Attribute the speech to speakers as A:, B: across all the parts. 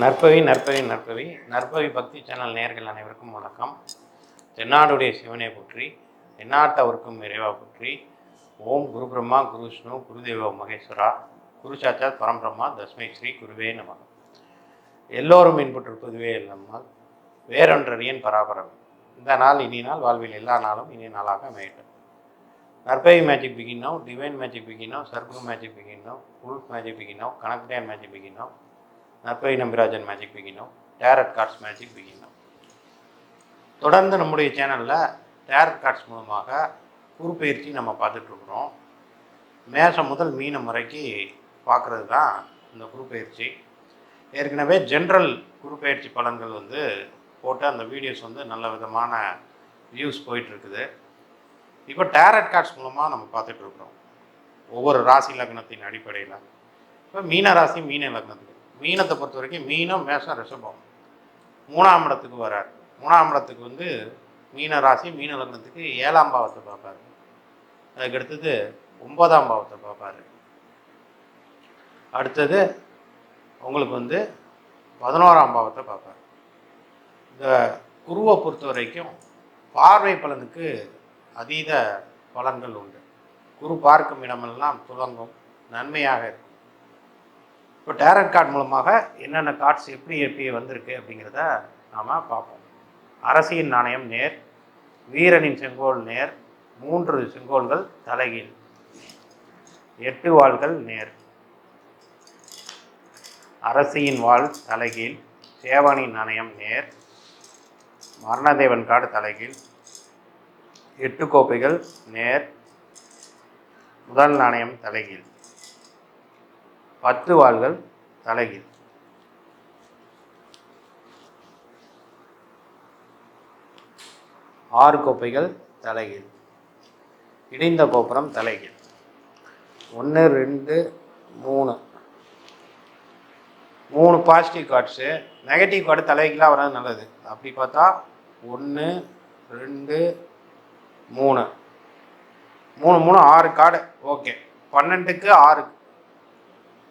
A: நற்பவி நற்பவி நற்பவி. நற்பவி பக்தி சேனல் நேர்கள் அனைவருக்கும் வணக்கம். தென்னாடுடைய சிவனை போற்றி தென்னாட்டவருக்கும் இறைவா போற்றி. ஓம் குரு பிரம்மா குரு விஷ்ணு குருதேவ மகேஸ்வரா. குரு சாட்சாத் பரம்பிரம்மா தஸ்மை ஸ்ரீ குருவே நம. எல்லோரும் இன்புற்றிருப்பதுவே நம்மால் வேறொன்றறியன் பராபரம் இந்த நாள் இனி நாள் வாழ்வில் எல்லா நாளும் இனிய நாளாக அமையட்டும். நற்பை மேஜிக் பிகினோ டிவைன் மேஜிக் பிகினோ சர்க்கு மேஜிக் பிகினோ உல்ஃப் மேஜிக் பிகினோ கனக்டேன் மேஜிக் பிகினோ நற்பை நம்பிராஜன் மேஜிக் பிகினோ டேரட் கார்ட்ஸ் மேஜிக் பிகினோ தொடர்ந்து நம்முடைய சேனலில் டேரட் கார்ட்ஸ் மூலமாக குறுப்பெயர்ச்சி நம்ம பார்த்துட்ருக்குறோம் மேசம் முதல் மீனம் வரைக்கும் பார்க்குறது தான் இந்த குறுப்பெயர்ச்சி ஏற்கனவே ஜென்ரல் குறுப்பெயர்ச்சி பலன்கள் வந்து போட்டு அந்த வீடியோஸ் வந்து நல்ல விதமான வியூஸ் போயிட்டுருக்குது இப்போ டேரட் கார்ட்ஸ் மூலமாக நம்ம பார்த்துட்ருக்குறோம் ஒவ்வொரு ராசி லக்னத்தின் அடிப்படையில். இப்போ மீன ராசி மீன லக்னத்துக்கு மீனத்தை பொறுத்த வரைக்கும் மீனம் மேஷம் ரிஷபம். மூணாம் இடத்துக்கு வரார். மூணாம் இடத்துக்கு வந்து மீன ராசி மீன லக்னத்துக்கு ஏழாம் பாவத்தை பார்ப்பாரு. அதுக்கு அடுத்தது ஒன்பதாம் பாவத்தை பார்ப்பாரு. அடுத்தது உங்களுக்கு வந்து பதினோராம் பாவத்தை பார்ப்பார். இந்த குருவை பொறுத்த வரைக்கும் பார்வை பலனுக்கு அதீத பலன்கள் உண்டு. குரு பார்க்கும் இடமெல்லாம் துலங்கும் நன்மையாக இருக்கும். இப்போ டேரட் கார்டு மூலமாக என்னென்ன கார்ட்ஸ் எப்படி எப்படி வந்திருக்கு அப்படிங்கிறத நாம் பார்ப்போம். அரசியின் நாணயம் நேர் வீரனின் செங்கோல் நேர் மூன்று செங்கோல்கள் தலைகீழ். எட்டு வாள்கள் நேர். அரசியின் வாள் தலைகீழ் சேவானின் நாணயம் நேர் மரணதேவன் காடு தலைகீழ். எட்டு கோப்பைகள் நேர் முதல் நாணயம் தலைகீழ். பத்து வாள்கள் தலைகீழ். ஆறு கோப்பைகள் தலைகீழ். இடிந்த கோபுரம் தலைகீழ். ஒன்று ரெண்டு மூணு. மூணு பாசிட்டிவ் கார்ட்ஸு நெகட்டிவ் கார்டு தலைகீழாக வர்றது நல்லது. அப்படி பார்த்தா ஒன்று ரெண்டு மூணு. மூணு மூணு ஆறு கார்டு ஓகே பன்னெண்டுக்கு ஆறு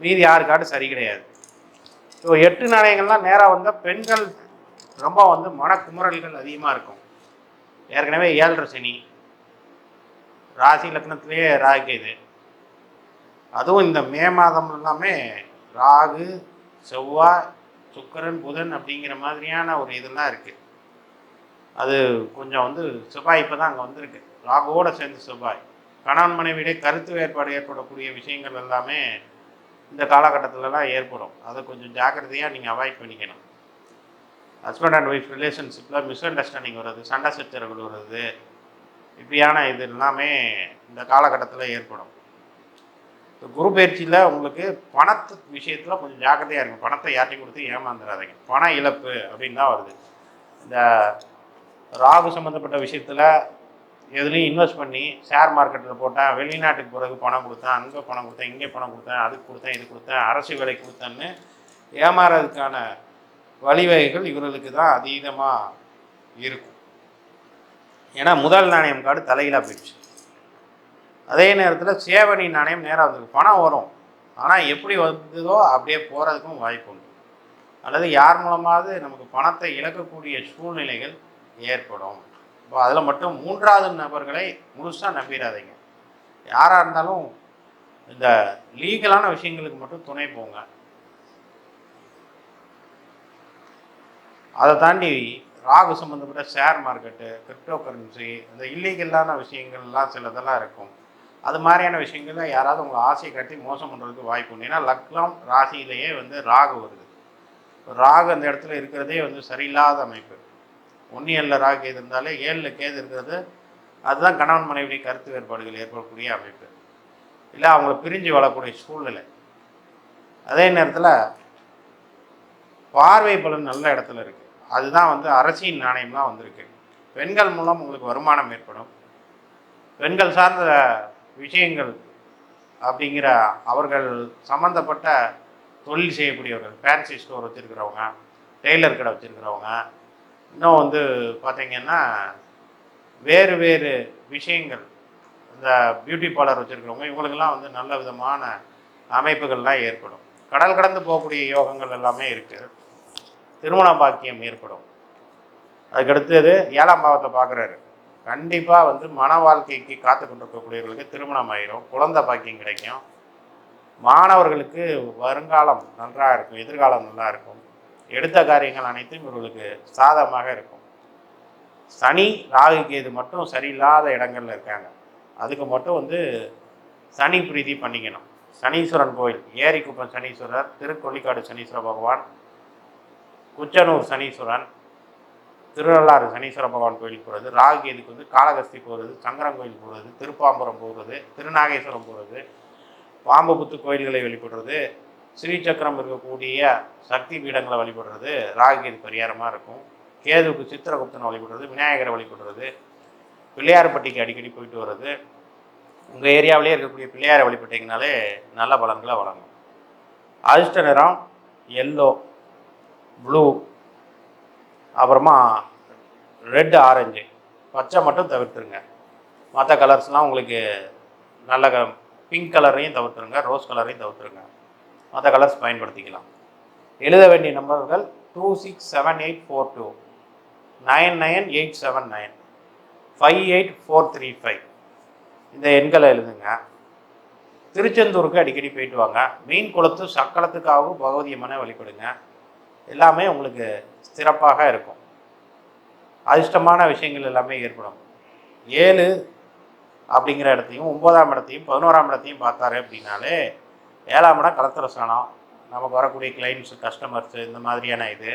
A: மீதி யாருக்காட்டும் சரி கிடையாது. ஸோ எட்டு நாணயங்கள்லாம் நேராக வந்தால் பெண்கள் ரொம்ப வந்து மனக்குமுறல்கள் அதிகமாக இருக்கும். ஏற்கனவே ஏழரை சனி ராசி லக்னத்திலேயே ராகு இது அதுவும் இந்த மே மாதம் எல்லாமே ராகு செவ்வாய் சுக்கரன் புதன் அப்படிங்கிற மாதிரியான ஒரு இதெல்லாம் இருக்குது அது கொஞ்சம் வந்து செவ்வாய் இப்போ தான் அங்கே வந்திருக்கு. ராகுவோடு சேர்ந்து செவ்வாய். கணவன் மனைவியிடையே கருத்து வேறுபாடு ஏற்படக்கூடிய விஷயங்கள் எல்லாமே இந்த காலகட்டத்திலலாம் ஏற்படும். அதை கொஞ்சம் ஜாக்கிரதையாக நீங்கள் அவாய்ட் பண்ணிக்கணும். ஹஸ்பண்ட் அண்ட் ஒய்ஃப் ரிலேஷன்ஷிப்பில் மிஸ் அண்டர்ஸ்டாண்டிங் வர்றது சண்டை சச்சரவுகள் வர்றது இப்படியான இது எல்லாமே இந்த காலகட்டத்தில் ஏற்படும். இந்த குரு பயிற்சியில் உங்களுக்கு பணத்து விஷயத்தில் கொஞ்சம் ஜாக்கிரதையாக இருக்கும் பணத்தை யார்ட்டையும் கொடுத்து ஏமாந்துடாதீங்க பண இழப்பு அப்படின்னு தான் வருது. இந்த ராகு சம்மந்தப்பட்ட விஷயத்தில் எதுலேயும் இன்வெஸ்ட் பண்ணி ஷேர் மார்க்கெட்டில் போட்டேன் வெளிநாட்டுக்கு போகிறதுக்கு பணம் கொடுத்தேன் அங்கே பணம் கொடுத்தேன் இங்கே பணம் கொடுத்தேன் அதுக்கு கொடுத்தேன் இது கொடுத்தேன் அரசு வேலை கொடுத்தேன்னு ஏமாறதுக்கான வழிவகைகள் இவர்களுக்கு தான் அதீதமாக இருக்கும். ஏன்னா முதல் நாணயம் கார்டு தலையிலாக போயிடுச்சு. அதே நேரத்தில் சேவனி நாணயம் நேராக வந்திருக்கு. பணம் வரும். ஆனால் எப்படி வந்ததோ அப்படியே போகிறதுக்கும் வாய்ப்பு உண்டு. அல்லது யார் மூலமாவது நமக்கு பணத்தை இழக்கக்கூடிய சூழ்நிலைகள் ஏற்படும். இப்போ அதில் மட்டும் மூன்றாவது நபர்களை முழுசாக நம்பிடாதீங்க யாராக இருந்தாலும் இந்த லீகலான விஷயங்களுக்கு மட்டும் துணை போங்க. அதை தாண்டி ராகு சம்மந்தப்பட்ட ஷேர் மார்க்கெட்டு கிரிப்டோ கரன்சி இந்த இல்லீகலான விஷயங்கள்லாம் சிலதெல்லாம் இருக்கும். அது மாதிரியான விஷயங்கள்ல யாராவது உங்களை ஆசையை கட்டி மோசம் பண்ணுறதுக்கு வாய்ப்பு உண்டு. ஏன்னா லக்னம் ராசியிலேயே வந்து ராகு வருது. ராகு அந்த இடத்துல இருக்கிறதே வந்து சரியில்லாத அமைப்பு. ஒன்னியல்ல ராகு எது இருந்தாலே ஏழில் கேது இருக்கிறது அதுதான் கணவன் மனைவி கருத்து வேறுபாடுகள் ஏற்படக்கூடிய அமைப்பு. இல்லை அவங்கள பிரிஞ்சு வாழக்கூடிய சூழ்நிலை. அதே நேரத்தில் பார்வை பலன் நல்ல இடத்துல இருக்குது அதுதான் வந்து அரசின் நாணயம்லாம் வந்திருக்கு. பெண்கள் மூலம் உங்களுக்கு வருமானம் ஏற்படும். பெண்கள் சார்ந்த விஷயங்கள் அப்படிங்கிற அவர்கள் சம்மந்தப்பட்ட தொழில் செய்யக்கூடியவர்கள் ஃபேன்சி ஸ்டோர் வச்சுருக்கிறவங்க டெய்லர் கடை வச்சுருக்கிறவங்க இன்னும் வந்து பார்த்திங்கன்னா வேறு வேறு விஷயங்கள் இந்த பியூட்டி பார்லர் வச்சுருக்கிறவங்க இவங்களுக்கெல்லாம் வந்து நல்ல விதமான அமைப்புகள்லாம் ஏற்படும். கடல் கடந்து போகக்கூடிய யோகங்கள் எல்லாமே இருக்குது திருமண பாக்கியம் ஏற்படும். அதுக்கடுத்தது ஏழாம் பாவத்தை பார்க்குறாரு கண்டிப்பாக வந்து மன வாழ்க்கைக்கு காத்து கொண்டிருக்கக்கூடியவர்களுக்கு திருமணம் ஆயிரும். குழந்தை பாக்கியம் கிடைக்கும். மாணவர்களுக்கு வருங்காலம் நன்றாக இருக்கும். எதிர்காலம் நல்லா இருக்கும் எடுத்த காரியங்கள் அனைத்தும் இவர்களுக்கு சாதகமாக இருக்கும். சனி ராகு கேது மட்டும் சரியில்லாத இடங்கள்ல இருக்காங்க. அதுக்கு மட்டும் வந்து சனி பிரீதி பண்ணிக்கணும். சனீஸ்வரன் கோயில் ஏரிக்குப்பம் சனீஸ்வரர் திருக்கொள்ளிக்காடு சனீஸ்வர பகவான் குச்சனூர் சனீஸ்வரன் திருநள்ளாறு சனீஸ்வர பகவான் கோயிலுக்கு போகிறது ராகு கேதுக்கு வந்து காளகஸ்தி போகிறது சங்கரன் கோயில் போகிறது திருப்பாம்பரம் போகிறது திருநாகேஸ்வரம் போகிறது பாம்புபுத்து கோயில்களை வெளிப்படுறது ஸ்ரீசக்கரம் இருக்கக்கூடிய சக்தி பீடங்களை வழிபடுறது ராகுகேது பரிகாரமாக இருக்கும். கேதுவுக்கு சித்திரகுப்தனை வழிபடுறது விநாயகரை வழிபடுறது பிள்ளையார்பட்டிக்கு அடிக்கடி போயிட்டு வர்றது. உங்கள் ஏரியாவிலே இருக்கக்கூடிய பிள்ளையாரை வழிபட்டிங்கனாலே நல்ல பலன்களை வழங்கும். அதிர்ஷ்ட நிறம் எல்லோ ப்ளூ அப்புறமா ரெட் ஆரஞ்சு பச்சை மட்டும் தவிர்த்துருங்க. மற்ற கலர்ஸ்லாம் உங்களுக்கு நல்ல க பிங்க் கலரையும் தவிர்த்துருங்க ரோஸ் கலரையும் தவிர்த்துருங்க. மற்ற கலர்ஸ் பயன்படுத்திக்கலாம். எழுத வேண்டிய நம்பர்கள் two six seven eight four two nine nine eight seven nine five eight four three five இந்த எண்களை எழுதுங்க. திருச்செந்தூருக்கு அடிக்கடி போயிட்டு வாங்க. மீன் குளத்து சக்கலத்துக்காகவும் பகவதி அம்மனை வழிபடுங்க. எல்லாமே உங்களுக்கு சிறப்பாக இருக்கும். அதிர்ஷ்டமான விஷயங்கள் எல்லாமே ஏற்படும். ஏழு அப்படிங்கிற இடத்தையும் ஒன்பதாம் இடத்தையும் பதினோராம் இடத்தையும் பார்த்தாரு அப்படின்னாலே ஏழாம் இடம் கலத்திர ஸ்தானம் நமக்கு வரக்கூடிய கிளைண்ட்ஸு கஸ்டமர்ஸு இந்த மாதிரியான இது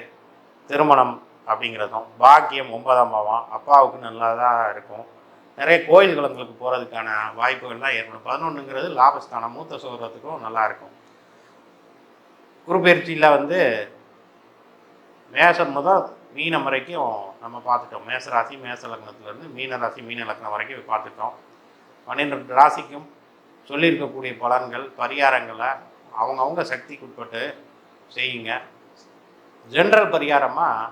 A: திருமணம் அப்படிங்கிறதும் பாக்கியம் ஒன்பதாம் பாவம் அப்பாவுக்கு நல்லா தான் இருக்கும். நிறைய கோயில் குளங்களுக்கு போகிறதுக்கான வாய்ப்புகள்லாம் ஏற்படும். பதினொன்றுங்கிறது லாபஸ்தானம் மூத்த சோகத்துக்கும் நல்லா இருக்கும். குருபெயர்ச்சியில் வந்து மேசம் முதல் மீனம் வரைக்கும் நம்ம பார்த்துட்டோம். மேச ராசி மேச லக்னத்துலேருந்து மீன ராசி மீன லக்னம் வரைக்கும் பார்த்துட்டோம். பன்னிரெண்டு ராசிக்கும் சொல்லியிருக்கக்கூடிய பலன்கள் பரிகாரங்களை அவங்கவுங்க சக்திக்கு உட்பட்டு செய்யுங்க. ஜென்ரல் பரிகாரமாக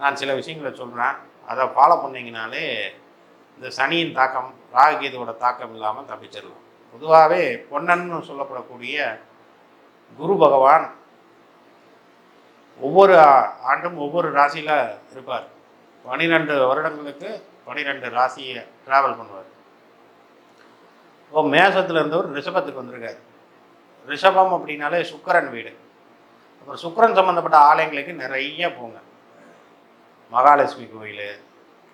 A: நான் சில விஷயங்களை சொல்கிறேன் அதை ஃபாலோ பண்ணிங்கனாலே இந்த சனியின் தாக்கம் ராகுகேதுவோட தாக்கம் இல்லாமல் தப்பிச்சிடலாம். பொதுவாகவே பொன்னன்னு சொல்லப்படக்கூடிய குரு பகவான் ஒவ்வொரு ஆண்டும் ஒவ்வொரு ராசியில் இருப்பார். பன்னிரெண்டு வருடங்களுக்கு பன்னிரெண்டு ராசியை ட்ராவல் பண்ணுவார். இப்போ மேசத்தில் இருந்தவர் ரிஷபத்துக்கு வந்திருக்காரு. ரிஷபம் அப்படின்னாலே சுக்கரன் வீடு. அப்புறம் சுக்கரன் சம்மந்தப்பட்ட ஆலயங்களுக்கு நிறைய போங்க. மகாலட்சுமி கோயில்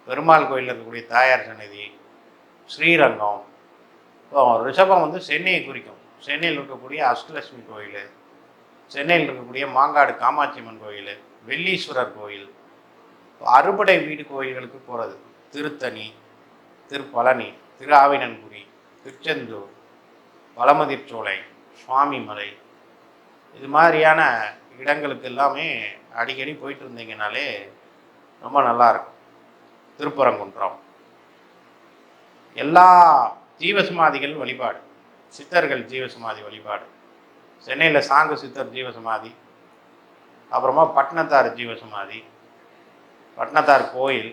A: பெருமாள் கோயிலில் இருக்கக்கூடிய தாயார் சன்னதி ஸ்ரீரங்கம். இப்போ ரிஷபம் வந்து சென்னையை குறிக்கும். சென்னையில் இருக்கக்கூடிய அஷ்டலட்சுமி கோயில் சென்னையில் இருக்கக்கூடிய மாங்காடு காமாட்சி அம்மன் கோயில் வெள்ளீஸ்வரர் கோயில். அறுபடை வீடு கோயில்களுக்கு போகிறது திருத்தணி திருப்பழனி திரு ஆவினன்குடி திருச்செந்தூர் பழமதிர்ச்சோலை சுவாமிமலை இது மாதிரியான இடங்களுக்கு எல்லாமே அடிக்கடி போயிட்டு இருந்தீங்கனாலே ரொம்ப நல்லாயிருக்கும் திருப்பரங்குன்றம். எல்லா ஜீவசமாதிகள் வழிபாடு. சித்தர்கள் ஜீவசமாதி வழிபாடு. சென்னையில் சாங்கு சித்தர் ஜீவசமாதி அப்புறமா பட்னத்தார் ஜீவசமாதி பட்னத்தார் கோயில்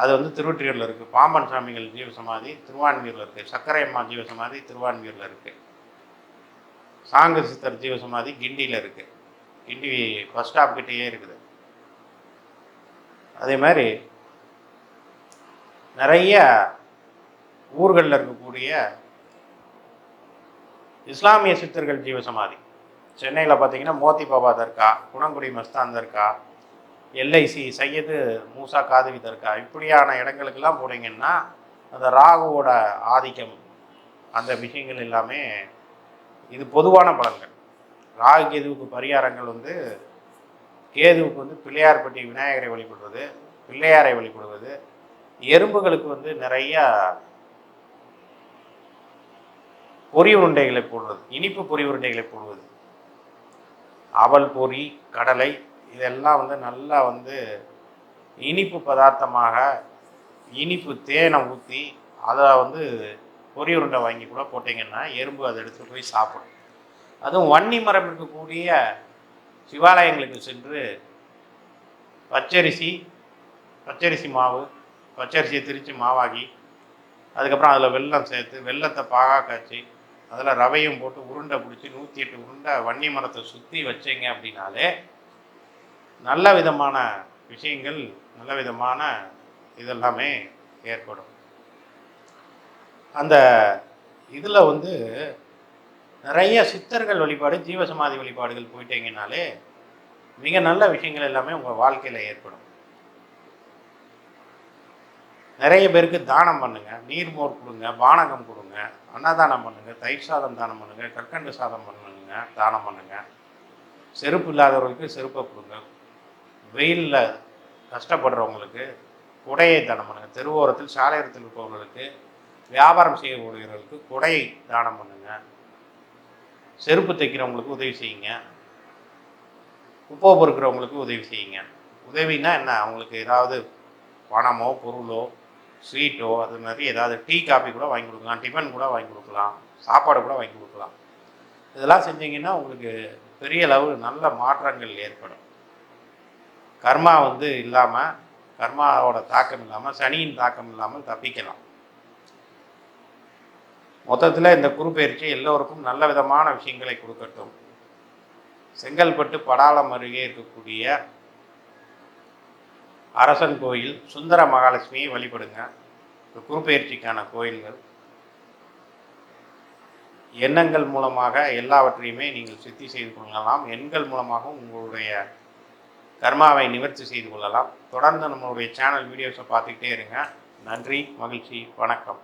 A: அது வந்து திருவொற்றியூரில் இருக்குது பாம்பன் சாமிகள் ஜீவசமாதி திருவான்மியூரில் இருக்குது சக்கரை அம்மா ஜீவ சமாதி திருவான்மியூரில் இருக்குது சாங்கு சித்தர் ஜீவ சமாதி கிண்டியில் இருக்குது கிண்டி பஸ் ஸ்டாப் கிட்டேயே இருக்குது. அதே மாதிரி நிறைய ஊர்களில் இருக்கக்கூடிய இஸ்லாமிய சித்தர்கள் ஜீவ சமாதி. சென்னையில் பார்த்தீங்கன்னா மோத்தி பாபா தர்கா குணங்குடி மஸ்தான் தர்கா எல்ஐசி சையது மூசா காதவி தர்கா. இப்படியான இடங்களுக்கெல்லாம் போனீங்கன்னா அந்த ராகுவோட ஆதிக்கம் அந்த விஷயங்கள் எல்லாமே இது பொதுவான பலன்கள். ராகு கேதுவுக்கு பரிகாரங்கள் வந்து கேதுவுக்கு வந்து பிள்ளையார்பட்டி விநாயகரை வழிபடுவது பிள்ளையாரை வழிபடுவது எறும்புகளுக்கு வந்து நிறைய பொரி உருண்டைகளை போடுவது இனிப்பு பொறி உருண்டைகளை போடுவது. அவல் பொறி கடலை இதெல்லாம் வந்து நல்லா வந்து இனிப்பு பதார்த்தமாக இனிப்பு தேனை ஊற்றி அதை வந்து பொரிய உருண்டை வாங்கி கூட போட்டிங்கன்னா எறும்பு அதை எடுத்துகிட்டு போய் சாப்பிடும். அதுவும் வன்னி மரம் இருக்கக்கூடிய சிவாலயங்களுக்கு சென்று பச்சரிசி பச்சரிசி மாவு பச்சரிசியை திரித்து மாவாகி அதுக்கப்புறம் அதில் வெல்லம் சேர்த்து வெல்லத்தை பாகா காய்ச்சி அதில் ரவையும் போட்டு உருண்டை பிடிச்சி நூற்றி எட்டு உருண்டை வன்னி மரத்தை சுற்றி வச்சீங்க அப்படின்னாலே நல்ல விதமான விஷயங்கள் நல்ல விதமான இதெல்லாமே ஏற்படும். அந்த இதில் வந்து நிறைய சித்தர்கள் வழிபாடு ஜீவசமாதி வழிபாடுகள் போயிட்டீங்கனாலே மிக நல்ல விஷயங்கள் எல்லாமே உங்கள் வாழ்க்கையில் ஏற்படும். நிறைய பேருக்கு தானம் பண்ணுங்கள் நீர்மோர் கொடுங்க பானகம் கொடுங்க அன்னதானம் பண்ணுங்கள் தயிர் சாதம் தானம் பண்ணுங்கள் கற்கண்டு சாதம் பண்ணுங்க தானம் பண்ணுங்கள் செருப்பு இல்லாதவர்களுக்கு செருப்பை கொடுங்க. வெயிலில் கஷ்டப்படுறவங்களுக்கு குடையை தானம் பண்ணுங்கள் தெருவோரத்தில் சாலையோரத்தில் இருப்பவர்களுக்கு வியாபாரம் செய்யக்கூடியவர்களுக்கு குடையை தானம் பண்ணுங்கள் செருப்பு தைக்கிறவங்களுக்கு உதவி செய்யுங்க. உப்பு பொறுக்கிறவங்களுக்கு உதவி செய்யுங்க. உதவினா என்ன? அவங்களுக்கு ஏதாவது பணமோ பொருளோ ஸ்வீட்டோ அது மாதிரி ஏதாவது டீ காஃபி கூட வாங்கி கொடுக்கலாம். டிஃபன் கூட வாங்கி கொடுக்கலாம். சாப்பாடு கூட வாங்கி கொடுக்கலாம். இதெல்லாம் செஞ்சீங்கன்னா உங்களுக்கு பெரிய அளவு நல்ல மாற்றங்கள் ஏற்படும். கர்மா வந்து இல்லாமல் கர்மாவோட தாக்கம் இல்லாமல் சனியின் தாக்கம் இல்லாமல் தப்பிக்கலாம். மொத்தத்தில் இந்த குறுப்பெயர்ச்சி எல்லோருக்கும் நல்ல விதமான விஷயங்களை கொடுக்கட்டும். செங்கல்பட்டு படாளம் அருகே இருக்கக்கூடிய அரசன் கோயில் சுந்தர மகாலட்சுமியை வழிபடுங்க. இந்த குறுப்பெயர்ச்சிக்கான கோயில்கள். எண்ணங்கள் மூலமாக எல்லாவற்றையுமே நீங்கள் சித்தி செய்து கொள்ளலாம். எண்கள் மூலமாகவும் உங்களுடைய கர்மாவை நிவர்த்தி செய்து கொள்ளலாம். தொடர்ந்து நம்மளுடைய சேனல் வீடியோஸை பார்த்துக்கிட்டே இருங்க. நன்றி மகிழ்ச்சி வணக்கம்.